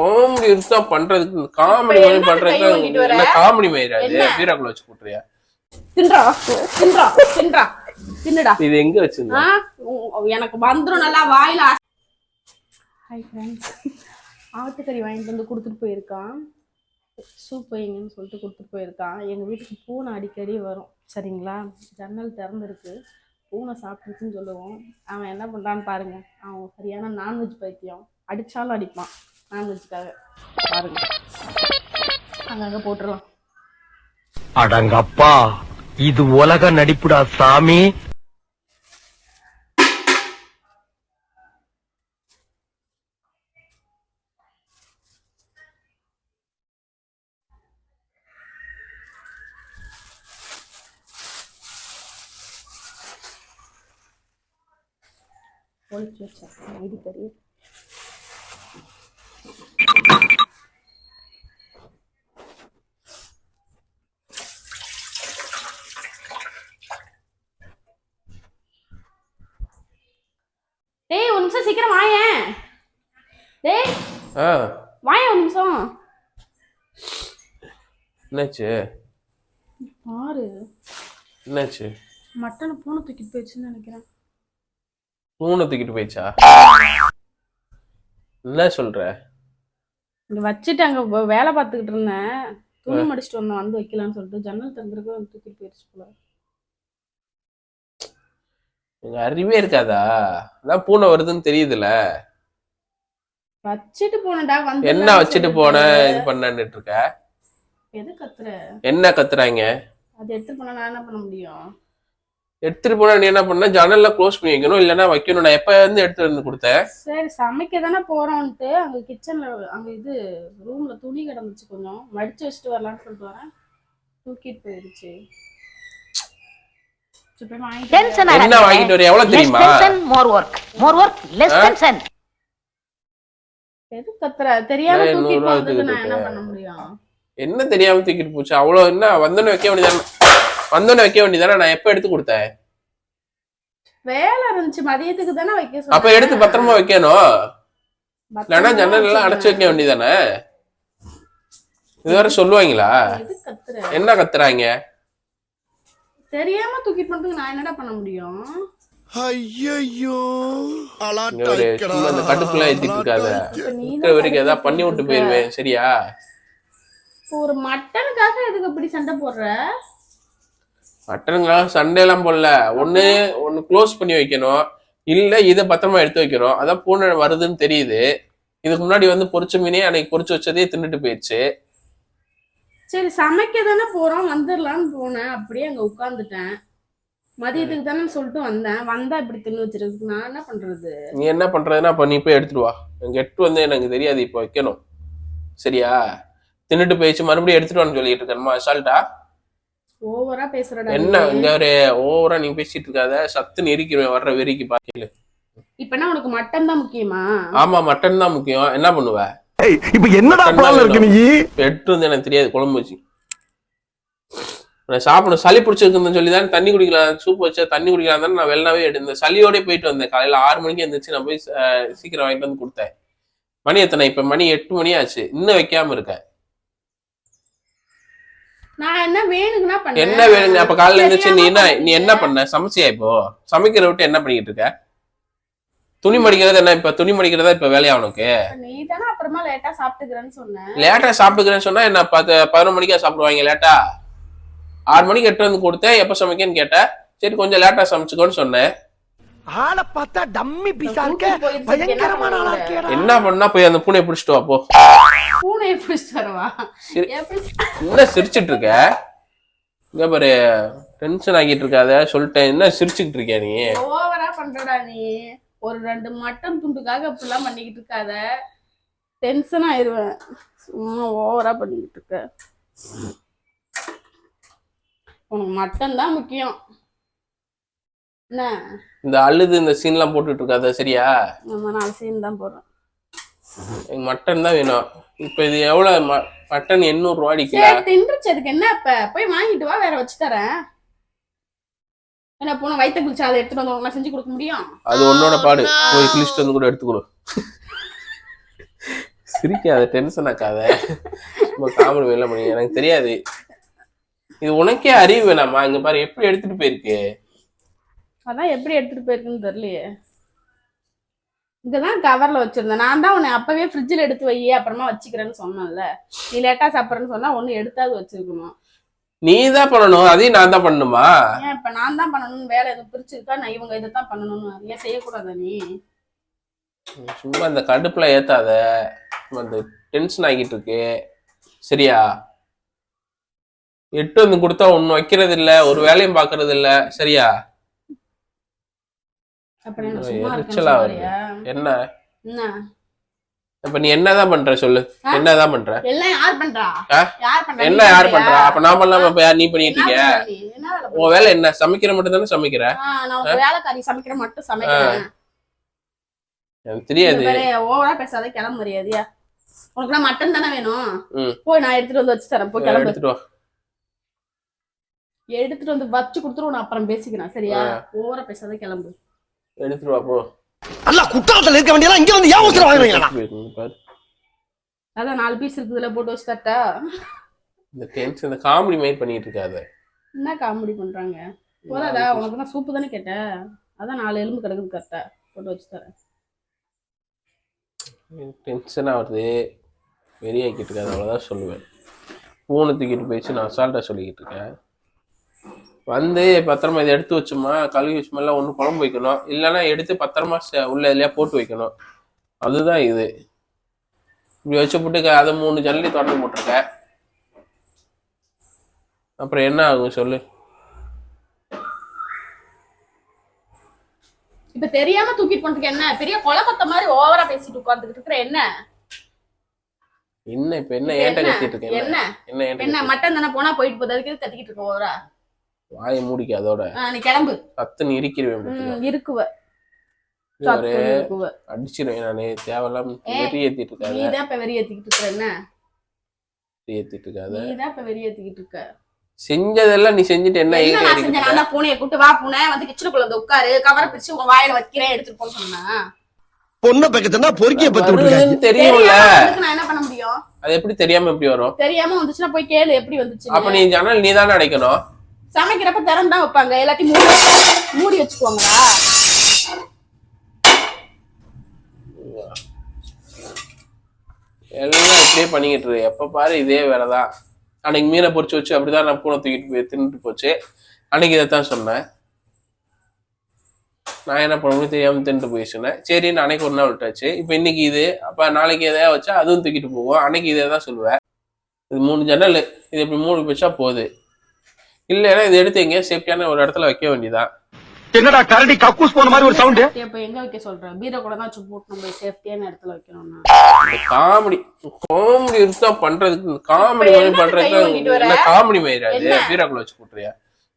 Comedy இருக்கா பண்றதுக்கு comedy மாதிரி பண்றதுக்கு காமெடி என்ன? பீராக்குள்ள வச்சு கூட்டுறியா தின்றா? தின்றா? தின்றா? தின்னுடா. இது எங்க வச்சிருந்த? எனக்கு வந்துரும் நல்லா வாயில ஹாய் ஃப்ரெண்ட்ஸ் ஆட்டுக்கறி வாங்கிட்டு வந்து கொடுத்துட்டு போயிருக்கான். சூப் வைங்கன்னு சொல்லிட்டு கொடுத்துட்டு போயிருக்கான். எங்கள் வீட்டுக்கு பூனை அடிக்கடி வரும். சரிங்களா? ஜன்னல் திறந்துருக்கு. பூனை சாப்பிட்டுருக்குன்னு சொல்லுவோம். அவன் என்ன பண்ணுறான்னு பாருங்க. அவன் சரியான நான்வெஜ் பைத்தியம். அடித்தாலும் அடிப்பான். நான்வெஜ்க்காக பாருங்க. அங்கங்கே போட்டுடலாம் அடங்கப்பா இது உலக நடிப்புடா சாமி. ஒழிச்சு வச்சேன் இது கறி டேய் ஒரு நிமிஷம் சீக்கிரம் வாயேன் டேய் ஆ. வாயேன் ஒரு நிமிஷம். என்னாச்சு? பாரு. என்னாச்சு? மட்டனை பூனை தூக்கிட்டு போயிடுச்சுன்னு நினைக்கிறேன். பூனை தூக்கிட்டு போயிடுச்சா? என்ன சொல்ற? இங்க வச்சுட்டு அங்க வ- வேலை பார்த்துக்கிட்டு இருந்தேன். துணி மடிச்சிட்டு வந்தேன் வந்து வைக்கலாம்னு சொல்லிட்டு ஜன்னல் திறந்துருக்கு வந்து தூக்கிட்டு போயிடுச்சு போல. உங்க அறிவே இருக்காதா? அதான் பூனை வருதுன்னு தெரியுதுல. வச்சுட்டு போனடா வந்து என்ன வச்சுட்டு போன இது பண்ணான்னு இருக்க எது கத்துற? என்ன கத்துறாங்க? அது எடுத்து போனா நான் என்ன பண்ண முடியும்? எடுத்துட்டு போனா நீ என்ன பண்ண? ஜன்னல்ல க்ளோஸ் பண்ணி வைக்கணும் இல்லைன்னா வைக்கணும். நான் எப்ப வந்து எடுத்து வந்து கொடுத்தேன்? சரி சமைக்க தானே போறோம்ட்டு அங்க கிச்சன்ல அங்க இது ரூம்ல துணி கிடந்துச்சு கொஞ்சம். மடிச்சு வச்சுட்டு வரலாம்னு சொல்லிட்டு வரேன். தூக்கிட்டு போயிருச்சு. என்ன வாங்கிட்டு வர எவ்வளவு தெரியுமா? Work. More work, less Huh? tension. எது கத்துற? தெரியாம தூக்கிட்டு போனதுக்கு நான் என்ன பண்ண முடியும்? என்ன தெரியாம தூக்கிட்டு போச்சு? அவ்வளவு என்ன? வந்தோன்னு வைக்க வேண்டியதானே வந்தோன்னு வைக்க வேண்டியதானே நான் எப்ப எடுத்து கொடுத்தேன்? வேலை இருந்துச்சு. மதியத்துக்கு தானே வைக்க அப்ப எடுத்து பத்திரமா வைக்கணும். இல்லைன்னா ஜன்னல் எல்லாம் அடைச்சு வைக்க வேண்டியதானே இது வேற சொல்லுவாங்களா? என்ன கத்துறாங்க? தெரியாம தூக்கிட்டு போனதுக்கு நான் என்னடா பண்ண முடியும்? ஐயோ இந்த கடுப்புலாம் ஏத்திட்டு இருக்காத. இருக்கிற வரைக்கும் ஏதாவது பண்ணி விட்டு போயிருவேன் சரியா? ஒரு மட்டனுக்காக எதுக்கு இப்படி சண்டை போடுற? மட்டனுங்களா சண்டை எல்லாம் போடல. ஒண்ணு ஒண்ணு க்ளோஸ் பண்ணி வைக்கணும். இல்ல இதை பத்திரமா எடுத்து வைக்கிறோம். அதான் பூனை வருதுன்னு தெரியுது. இதுக்கு முன்னாடி வந்து பொரிச்ச மீனே அன்னைக்கு பொரிச்சு வச்சதே தின்னுட்டு போயிடுச்சு. சரி சமைக்க தானே போறோம். வந்துடலான்னு போனேன். அப்படியே அங்க உட்காந்துட்டேன் மதியத்துக்கு தானே சொல்லிட்டு வந்தேன். வந்தா இப்படி தின்னு வச்சிருக்கு நான் என்ன பண்றது? நீ என்ன பண்றதுன்னா அப்ப நீ போய் எடுத்துட்டு வா. எங்க எட்டு வந்து எனக்கு தெரியாது இப்போ வைக்கணும். சரியா? தின்னுட்டு போயிடுச்சு மறுபடியும் எடுத்துட்டு வான்னு சொல்லிட்டு இருக்கணுமா அசால்ட்டா ஓவரா பேசுறடா என்ன. இங்க ஒரு ஓவரா நீ பேசிட்டு இருக்காத. சத்து நெரிக்கிறேன் வர்ற வெறிக்கு பாக்கல இப்ப என்ன உனக்கு மட்டன் தான் முக்கியமா? ஆமா மட்டன் தான் முக்கியம். என்ன பண்ணுவ? இப்ப என்னடா பிளான் இருக்கு நீ? எட்டு வந்து எனக்கு தெரியாது குழம்பு வச்சு. நான் சாப்பிடணும். சளி பிடிச்சிருக்குன்னு சொல்லி தான் தண்ணி குடிக்கலாம். சூப் வச்சா தண்ணி குடிக்கலாம் தானே நான் வெள்ளனாவே எடுத்தேன் சளியோடய போயிட்டு வந்தேன். காலையில ஆறு மணிக்கு எந்திரிச்சு நான் போய் சீக்கிரம் வாங்கிட்டு வந்து கொடுத்தேன். மணி எத்தனை? இப்ப மணி எட்டு மணி ஆச்சு. இன்னும் வைக்காம இருக்க. நான் என்ன வேணுங்க அப்ப காலையில இருந்துச்சு நீ என்ன நீ என்ன பண்ண? சமைச்சியா இப்போ? சமைக்கிற விட்டு என்ன பண்ணிட்டு இருக்க? துணி மடிக்கிறது என்ன? இப்ப துணி மடிக்கிறதா இப்ப வேலையா உனக்கு? நீ தானே அப்புறமா லேட்டா சாப்பிட்டுக்கிறேன்னு சொன்னேன். லேட்டா சாப்பிட்டுக்கிறேன்னு சொன்னா என்ன? பத்து பதினொரு மணிக்கா சாப்பிடுவாங்க லேட்டா? ஆறு மணிக்கு எட்டு வந்து கொடுத்தேன். எப்ப சமைக்கன்னு கேட்டேன். சரி கொஞ்சம் லேட்டா சமைச்சுக்கோன்னு சொன்னேன். ஆளை பார்த்தா டம்மி பீஸா இருக்க பயங்கரமான ஆளா? இருக்கேடா. என்ன பண்ணா போய் அந்த பூனையை பிடிச்சிட்டு வா போ. பூனையை பிடிச்சிட்டு வரவா? என்ன சிரிச்சிட்டு இருக்க? இங்க பாரு டென்ஷன் ஆகிட்டு இருக்காத சொல்லிட்டேன். என்ன சிரிச்சுக்கிட்டு இருக்கியா நீ? ஓவரா பண்றடா நீ. ஒரு ரெண்டு மட்டன் துண்டுக்காக இப்படிலாம் பண்ணிக்கிட்டு இருக்காத. டென்ஷன் ஆயிருவேன். சும்மா ஓவரா பண்ணிக்கிட்டு இருக்க. உனக்கு மட்டன் தான் முக்கியம். என்ன? இந்த அழுது இந்த சீன்லாம் போட்டுட்டு இருக்காத சரியா? நம்ம நாலு சீன் தான் போடுறோம் எனக்கு மட்டன் தான் வேணும். இப்ப இது எவ்வளவு ம- மட்டன் எண்ணூறு ரூபா அடிக்கல சரி தின்றுச்சு. அதுக்கு என்ன இப்ப? போய் வாங்கிட்டு வா வேற வச்சு தரேன். என்ன போன வயிற்ற குளிச்சு அதை எடுத்துட்டு வந்து செஞ்சு கொடுக்க முடியும்? அது உன்னோட பாடு. போய் கிழிச்சிட்டு வந்து கூட எடுத்துக்கொடு சிரிக்காத டென்ஷன் ஆக்காத. காமெடி வேலை பண்ணி. எனக்கு தெரியாது. இது உனக்கே அறிவு வேணாமா இங்க பாரு எப்படி எடுத்துட்டு போயிருக்கு? அதான் எப்படி எடுத்துட்டு போயிருக்குன்னு தெரியலையே. இங்கதான் கவர்ல வச்சிருந்தேன். நான் தான் உன்னை அப்பவே ஃப்ரிட்ஜில் எடுத்து வை அப்புறமா வச்சுக்கிறேன்னு சொன்னேன்ல. நீ லேட்டா சாப்பிட்றேன்னு சொன்னா ஒண்ணு எடுத்தாவது வச்சிருக்கணும். நீ தான் பண்ணணும். அதையும் நான் தான் பண்ணணுமா? ஏன் இப்ப நான் தான் பண்ணணும்னு வேலை எதுவும் பிரிச்சிருக்கா நான் இவங்க இதை தான் பண்ணணும்னு ஏன் செய்யக்கூடாதா நீ? சும்மா இந்த கடுப்புல ஏத்தாத. இந்த டென்ஷன் ஆகிட்டு இருக்கு. சரியா? எட்டு வந்து கொடுத்தா ஒன்னும் வைக்கிறது இல்ல ஒரு வேலையும் பாக்குறது இல்ல சரியா எரிச்சலா வருது. என்ன? இப்ப நீ என்னதான் பண்ற சொல்லு? என்னதான் பண்ற? எல்லாம் என்ன யார்? பண்றா? அப்ப நான் இப்ப யார் நீ பண்ணிட்டு பண்ற? உன் வேலை என்ன? சமைக்கிற மட்டும் தானே சமைக்கிற? சமைக்கிற மட்டும் சமைக்கிறேன். எனக்கு தெரியாது. ஓவரா பேசாத கிளம்ப மரியாதையா. உனக்குலாம் மட்டன் தானே வேணும். போய் நான் எடுத்துட்டு வந்து வச்சு தரேன். போய் கிளம்பு. எடுத்துட்டு எடுத்துட்டு வந்து வச்சு கொடுத்துட்டு நான் அப்புறம் பேசிக்கிறேன். சரியா. ஓவரா பேசாத கிளம்பு. எடுத்துட்டு வா போ. அல்ல குற்றாலத்துல இருக்க வேண்டியதா இங்க வந்து ஏன் அவசரம் வாங்குறீங்களா. அதான் நாலு பீஸ் இருக்குதுல போட்டு வச்சு தட்டா? இந்த டென்ஷன் இந்த காமெடி மைண்ட் பண்ணிட்டு இருக்காத. என்ன காமெடி பண்றாங்க? போதாதா? உனக்கு நான் சூப்பு தானே கேட்டேன் அதான் நாலு எலும்பு கிடக்குது கரெக்டா போட்டு வச்சு தரேன். டென்ஷன் ஆகுது வெறியாக்கிட்டு இருக்காது அவ்வளோதான் சொல்லுவேன். ஃபோனை தூக்கிட்டு போயிடுச்சு நான் அசால்ட்டாக சொல்லிக்கிட்டு இருக்கேன். வந்து பத்திரமா இதை எடுத்து வச்சோமா கழுவி வச்சோமெல்லாம் ஒன்று குழம்பு வைக்கணும். இல்லைன்னா எடுத்து பத்திரமா உள்ள இதுலையா போட்டு வைக்கணும். அதுதான் இது. இப்படி வச்சு போட்டு அதை மூணு ஜல்லி தொடர்ந்து போட்டிருக்க. அப்புறம் என்ன ஆகும் சொல்லு? இப்ப தெரியாம தூக்கிட்டு போனதுக்கு என்ன? பெரிய கொலை கொத்த மாதிரி ஓவரா பேசிட்டு உட்காந்துக்கிட்டு இருக்கிற என்ன? என்ன இப்ப என்ன ஏன்ட்ட என்ன? கத்திட்டு இருக்கேன் என்ன? என்ன மட்டன் தானே போனா போயிட்டு போகுது அதுக்கு கத்திக்கிட்டு இருக்க ஓவரா? வாயை மூடிக்க அதோட நீ கிளம்பு. சத்துன்னு பாத்துக்கோ. ம், இருக்குவ. அடிச்சிருவேன் நானு. தேவையில்லாம வெறி ஏத்திட்டு இருக்காத. நீ தான் இப்ப வெறி ஏத்திக்கிட்டு இருக்கிற என்ன? வெறி ஏத்திட்டு இருக்காத. நீ தான் இப்ப வெறி ஏத்திக்கிட்டு இருக்க. செஞ்சதெல்லாம் நீ செஞ்சுட்டு என்ன நான் செஞ்சேன்? இருக்க? நான் தான் பூனையை கூட்டு வா பூனை. வந்து கிச்சனுக்குள்ள வந்து உட்காரு. கவரை பிரிச்சு உங்க வாயில வைக்கிறேன் எடுத்துட்டு போன்னு சொன்னா. பொண்ணை பக்கத்துனா பொறுக்கிய பத்து விட்டுருக்காங்க. தெரியும்ல. தெரியாம அதுக்கு நான் என்ன பண்ண முடியும்? அது எப்படி தெரியாம எப்படி வரும்? தெரியாம வந்துச்சுன்னா போய் கேளு எப்படி வந்துச்சு அப்ப நீ ஜன்னல் நீ தானே அடைக்கணும்? சமைக்கிறப்ப திறந்து தான் வைப்பாங்க. எல்லாத்தையும் மூடி மூடி வச்சுக்குவாங்களா எல்லாம் இப்படியே பண்ணிக்கிட்டு இருக்கு எப்ப பாரு இதே வேலைதான். அன்னைக்கு மீனை பொறிச்சு வச்சு அப்படிதான் நான் பூனை தூக்கிட்டு போய் தின்னுட்டு போச்சு. அன்னைக்கு இதைத்தான் சொன்னேன். நான் என்ன பண்ணணும் தெரியாம தின்னுட்டு போய் சொன்னேன். சரி அன்னைக்கு ஒரு நாள் விட்டாச்சு. இப்போ இன்னைக்கு இது. அப்போ நாளைக்கு எதையா வச்சா அதுவும் தூக்கிட்டு போவோம். அன்னைக்கு இதே தான் சொல்லுவேன். இது மூணு ஜன்னல். இது இப்படி மூணு வச்சா போகுது இல்லைன்னா இதை எடுத்து எங்கேயா சேஃப்டியான ஒரு இடத்துல வைக்க வேண்டியதான் என்னடா கரடி கக்கூஸ் போன மாதிரி ஒரு சவுண்ட் இப்ப எங்க வைக்க சொல்றேன் பீரோ கூட தான் போட்டு நம்ம சேஃப்டியான இடத்துல வைக்கணும்னா. காமெடி காமெடி தான் பண்றதுக்கு காமெடி மாதிரி பண்றதுக்கு காமெடி மாதிரி? பீராக்குள்ள வச்சு போட்டுறியா?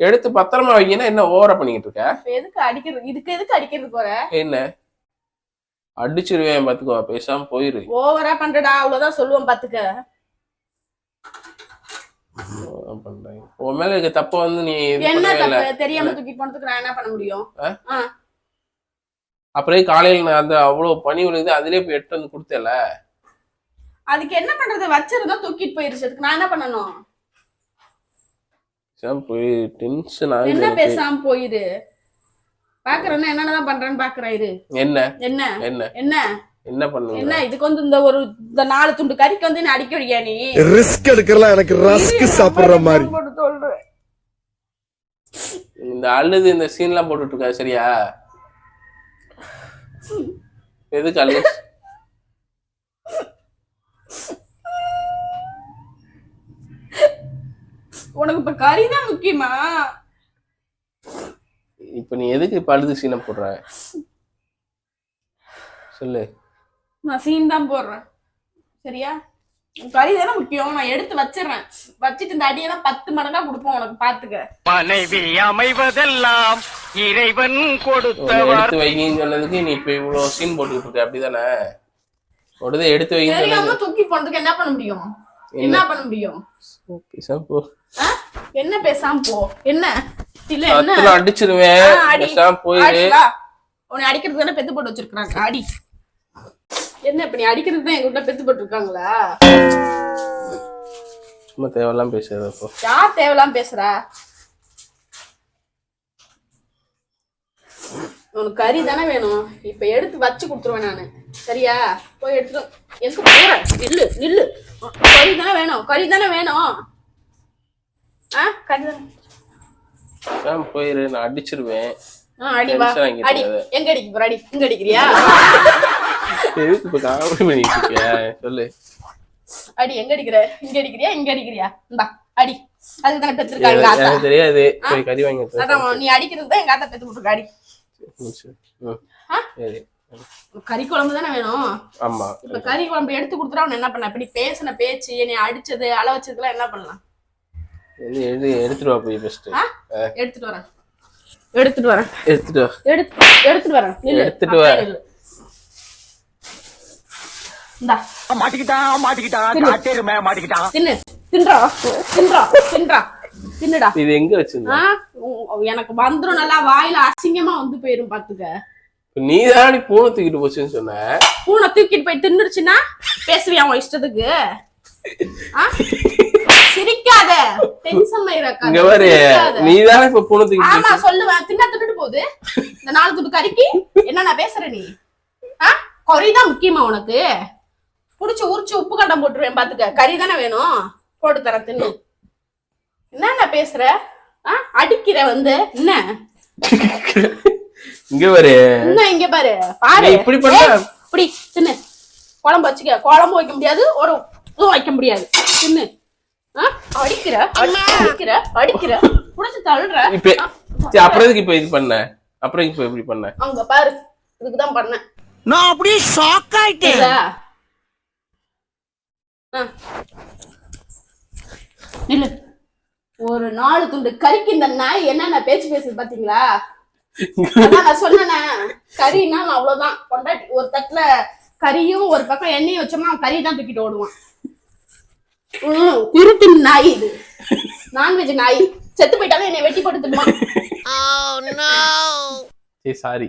எடுத்து பத்திரமா வைங்கன்னா என்ன ஓவரா பண்ணிக்கிட்டு இருக்க? எதுக்கு அடிக்கிறது? இதுக்கு எதுக்கு அடிக்கிறது போற? என்ன? அடிச்சிருவேன் பாத்துக்கோ பேசாம போயிரு. ஓவரா பண்றடா அவ்வளவுதான் சொல்லுவேன் பாத்துக்க. உன் மேல இருக்க தப்ப வந்து நீ என்ன தப்பு? தெரியாம தூக்கிட்டு போனதுக்கு நான் என்ன பண்ண முடியும்? அப்படியே காலையில நான் அந்த அவ்வளவு பனி விழுகுது அதுலயே போய் எடுத்து வந்து கொடுத்தேல. அதுக்கு என்ன பண்றது? வச்சிருந்தா தூக்கிட்டு போயிருச்சு. அதுக்கு நான் என்ன பண்ணணும்? போய் டென்ஷன் ஆகுது என்ன எனக்கு. பேசாம போயிரு? பாக்குறேன்னா என்னென்னதான் பண்றேன்னு பாக்குறேன் இரு. என்ன? என்ன? என்ன? என்ன? என்ன பண்ணுங்க? என்ன இதுக்கு வந்து இந்த ஒரு இந்த நாலு துண்டு கறிக்கு வந்து அடிக்க விடியா நீ? ரிஸ்க் எடுக்கிறலாம் எனக்கு ரஸ்க் சாப்பிடுற மாதிரி. போட்டு சொல்றேன். இந்த அழுது இந்த சீன்லாம் போட்டுட்டு இருக்கா சரியா? எதுக்கு அழு? உனக்கு இப்ப கறி தான் முக்கியமா? இப்ப நீ எதுக்கு இப்ப அழுது சீனை போடுற? சொல்லு. நான் சீன் தான் போடுறேன். சரியா? உன் கறி தானே முக்கியம். நான் எடுத்து வச்சிடுறேன். வச்சுட்டு இந்த அடியெல்லாம் பத்து மடங்கா கொடுப்போம் உனக்கு பாத்துக்க. மனைவி அமைவதெல்லாம் இறைவன் உன்னை எடுத்து வைங்கன்னு சொன்னதுக்கு நீ இப்ப இவ்வளவு சீன் போட்டுக்கிட்டு இருக்க அப்படிதானே? உடனே எடுத்து சொன்னது. தூக்கி போனதுக்கு என்ன பண்ண முடியும்? என்ன? பண்ண முடியும்? பேசாம போ? என்ன பேசாம போ. என்ன? இல்ல என்ன? அடிச்சிருவேன். பேசாம வா. உன்னை அடிக்கிறது தானே பெத்து போட்டு வச்சிருக்காங்க அடி. என்ன இப்ப நீ அடிக்கிறது தான் எங்க வீட்டுல பெத்து போட்டுருக்காங்களா? சும்மா தேவையெல்லாம் பேசுறது அப்போ யார் தேவையில்லாம பேசுறா? உனக்கு கறி தானே வேணும். இப்ப எடுத்து வச்சு கொடுத்துருவேன் நானு. சரியா? போய் எடுத்துட்டு எங்க போற? நில்லு நில்லு. கறி தானே வேணும். கறி தானே வேணும். ஆ? கறி தானே. போயிரு? நான் அடிச்சிருவேன். அடி வா. அடி. எங்க அடிக்க போற? அடி. இங்க அடிக்கிறியா? எதுக்கு இப்ப காமெடி பண்ணிட்டு இருக்கிய சொல்லு. அடி எங்க அடிக்கிற? இங்க அடிக்கிறியா? இங்க அடிக்கிறியா? இந்தா அடி. அதுக்கு தானே பெற்றிருக்காங்க எங்க ஆத்தா. எனக்கு தெரியாது. போய் கறி வாங்கி எடுத்து அதான் நீ அடிக்கிறது தான் எங்க ஆத்தா பெத்து அடி? சரி. கறி குழம்பு தானே வேணும்? ஆமா. இப்ப கறி குழம்பு எடுத்து கொடுத்துட்டா அவன் என்ன பண்ண? இப்ப நீ பேசின பேச்சு என்னை அடிச்சது அள வச்சதுலாம் என்ன பண்ணலாம்? எது எடுத்துட்டு வா போய் ஃபர்ஸ்ட் ஆ? எடுத்துட்டு வரேன். எடுத்துட்டு வரேன். எடுத்துட்டு எடுத்துட்டு வரேன். எடுத்துட்டு வா. மாட்டிக்கிட்டான் மாட்டிக்கிட்டான் காட்டேருமே மாட்டிக்கிட்டான் தின்னு. தின்றா. தின்றா. தின்றா. தின்னுடா. இது எங்க வச்சிருந்த? எனக்கு வந்துரும். நல்லா வாயில அசிங்கமா வந்து போயிரும் பாத்துக்க. நீ தான் பூனை தூக்கிட்டு போச்சுன்னு சொன்ன. பூனை தூக்கிட்டு போய் தின்னுருச்சுன்னா பேசுவியா உன் இஷ்டத்துக்கு? சிரிக்காத. டென்ஷன் இங்க பாரு. நீ தானே இப்ப பூனை தூக்கிட்டு ஆமா சொல்லுவேன் தின்னா தின்னுட்டு போகுது. இந்த நாலு துண்டு கறிக்கு. என்ன நான் பேசுற நீ? ஆ? கறி தான் முக்கியமா உனக்கு. புடிச்சு உரிச்சு உப்பு கண்டம் போட்டுருவேன் பாத்துக்க. கறி தானே வேணும்? போட்டு தரேன் தின்னு. என்ன நான் பேசுற? ஆ? அடிக்கிற வந்து. என்ன? இங்க பாரு. என்ன இங்க பாரு? பாரு. இப்படி பண்ணா- இப்படி தின்னு. குழம்பு வச்சுக்க. குழம்பு வைக்க முடியாது ஒரு இதுவும் வைக்க முடியாது. தின்னு? அடிக்கிற. அடி- அடிக்கிற. அடிக்கிற. புடிச்சு தள்ளுற. இப்ப அப்புறம் எதுக்கு இப்ப இது பண்ண? அப்புறம் இப்ப இப்படி பண்ண? அங்க பாரு. இதுக்குதான் பண்ணேன். நான் அப்படியே ஷாக் ஆயிட்டேன். நில்லு. ஒரு நாலு துண்டு கறிக்கு இந்த நாய் என்னென்ன பேச்சு பேசுது பாத்தீங்களா? நான் சொன்னேனே. கறின்னா நான் அவ்வளவுதான். கொண்டாட்டி ஒரு தட்டுல கறியும் ஒரு பக்கம் எண்ணெயும் வச்சோம்னா அவன் கறி தான் தூக்கிட்டு ஓடுவான். ம், திருட்டு நாய் இது. நான்வெஜ் நாய். செத்து போயிட்டாலும் என்னை வெட்டி போட்டு தின்னுவான். சரி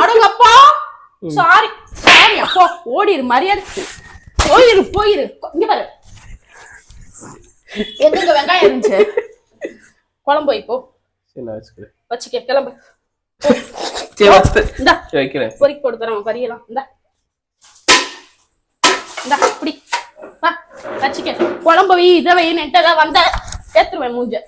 அடங்கப்பா. சாரி சாரி அப்போ. ஓடிரு மரியாதை. போயிரு போயிரு. இங்க பாரு. எங்க வெங்காயம் இருந்துச்சு? குழம்பு வை, போ சரி நான் வச்சுக்கிறேன். வச்சுக்க கிளம்பு. பொறிக்கு போட்டு தரேன் கறியெல்லாம் இந்தா. இந்தா வச்சுக்க. குழம்பு வை இதை வை நெட்டெல்லாம் வந்த ஏத்துருவேன் மூஞ்ச.